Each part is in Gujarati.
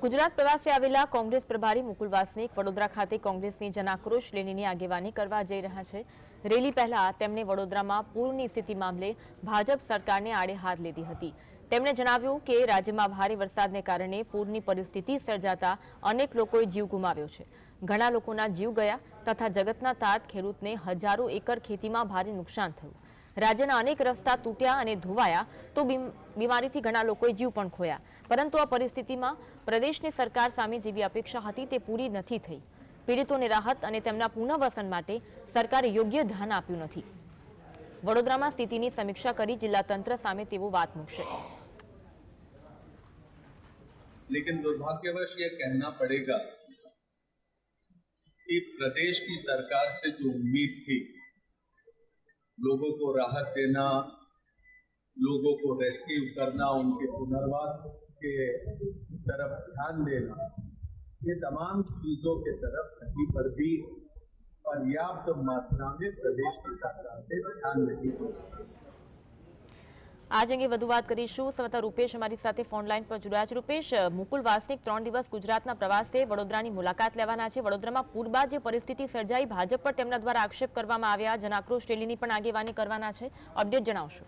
ગુજરાત પ્રવાસે આવેલા કોંગ્રેસ પ્રભારી મુકુલ વાસનિક વડોદરા ખાતે કોંગ્રેસની જનાક્રોશ રેલીની આગેવાની કરવા જઈ રહ્યા છે. રેલી પહેલા તેમણે વડોદરામાં પૂરની સ્થિતિ મામલે ભાજપ સરકારને આડે હાથ લીધી હતી. તેમણે જણાવ્યું કે રાજ્યમાં ભારે વરસાદને કારણે પૂરની પરિસ્થિતિ સર્જાતા અનેક લોકોએ જીવ ગુમાવ્યો છે. ઘણા લોકોના જીવ ગયા તથા જગતના તાત ખેડૂતને હજારો એકર ખેતીમાં ભારે નુકસાન થયું. રાજ્યના અનેક રસ્તા તૂટ્યા અને ધોવાયા તો બીમ- બીમારીથી ઘણા લોકોએ જીવ પણ ખોયા પરંતુ આ પરિસ્થિતિમાં પ્રદેશની સરકાર સામે જેવી અપેક્ષા હતી તે પૂરી નથી થઈ પીડિતોને રાહત અને તેમના પુનઃવસન માટે સરકારે યોગ્ય ધ્યાન આપ્યું નથી વડોદરામાં સ્થિતિની સમીક્ષા કરી જિલ્લા તંત્ર સામે તેવો વાત મૂકશે लेकिन दुर्भाग्यवश ये कहना पड़ेगा कि प्रदेश की सरकार से जो उम्मीद थी लोगों को राहत देना, लोगों को रेस्क्यू करना, उनके पुनर्वास के तरफ़ ध्यान देना, ये तमाम चीज़ों के तरफ़ कहीं पर भी पर्याप्त मात्रा में प्रदेश की सरकार से ध्यान नहीं दिया આજ અંગે વધુ વાત કરીશું. સમતા રૂપેશ અમારી સાથે ફોન લાઈન પર જોડાયા છે. રૂપેશ મુકુલ વાસનિક ત્રણ દિવસ ગુજરાતના પ્રવાસે વડોદરાની મુલાકાત લેવાના છે. વડોદરામાં પૂર બાદ જે પરિસ્થિતિ સર્જાઈ, ભાજપ પર તેમના દ્વારા આક્ષેપ કરવામાં આવ્યા. જનાક્રોશ રેલીની પણ આગેવાની કરવાના છે. અપડેટ જણાવશો.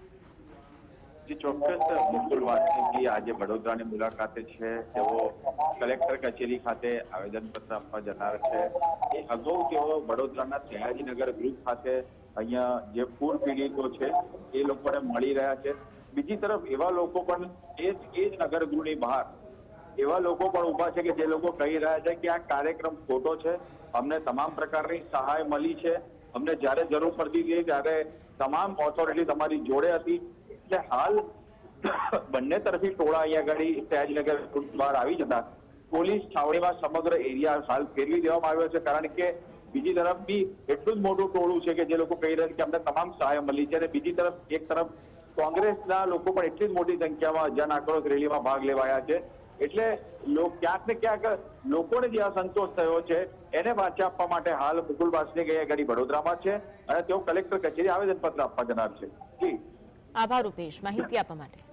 ચોક્કસ મુકુલ વાસનિકી આજે વડોદરાની મુલાકાતે છે. તેઓ કલેક્ટર કચેરી ખાતે આવેદનપત્ર આપવા જનાર છે. અગાઉ તેઓ વડોદરાના સયાજીનગર ગ્રુપ સાથે અહીંયા જે પૂર પીડિતો છે, એ લોકોને મળી રહ્યા છે. બીજી તરફ એવા લોકો પણ એ જ એ જ નગરગૃહની બહાર એવા લોકો પણ ઊભા છે કે જે લોકો કહી રહ્યા છે કે આ કાર્યક્રમ ખોટો છે, અમને તમામ પ્રકારની સહાય મળી છે. અમને જ્યારે જરૂર પડતી હતી ત્યારે તમામ ઓથોરિટી તમારી જોડે હતી. એટલે હાલ બંને તરફી ટોળા અહીંયા આગળ સયાજીનગર બહાર આવી જતા. પોલીસ છાવણીમાં સમગ્ર એરિયા હાલ ફેરવી દેવામાં આવ્યો છે. કારણ કે બીજી તરફ બી એટલું જ મોટું ટોળું છે કે જે લોકો કહી રહ્યા છે કે અમને તમામ સહાય મળી છે અને બીજી તરફ એક તરફ કોંગ્રેસના લોકો પણ એટલી જ મોટી સંખ્યામાં જન આક્રોશ રેલીમાં ભાગ લેવાયા છે. એટલે ક્યાંક ને ક્યાંક લોકોને જે અસંતોષ થયો છે એને વાંચી આપવા માટે હાલ મુકુલ વાસની ગયા ઘડી વડોદરામાં છે અને તેઓ કલેક્ટર કચેરી આવેદનપત્ર આપવા જનાર છે. આભાર રૂપેશ માહિતી આપવા માટે.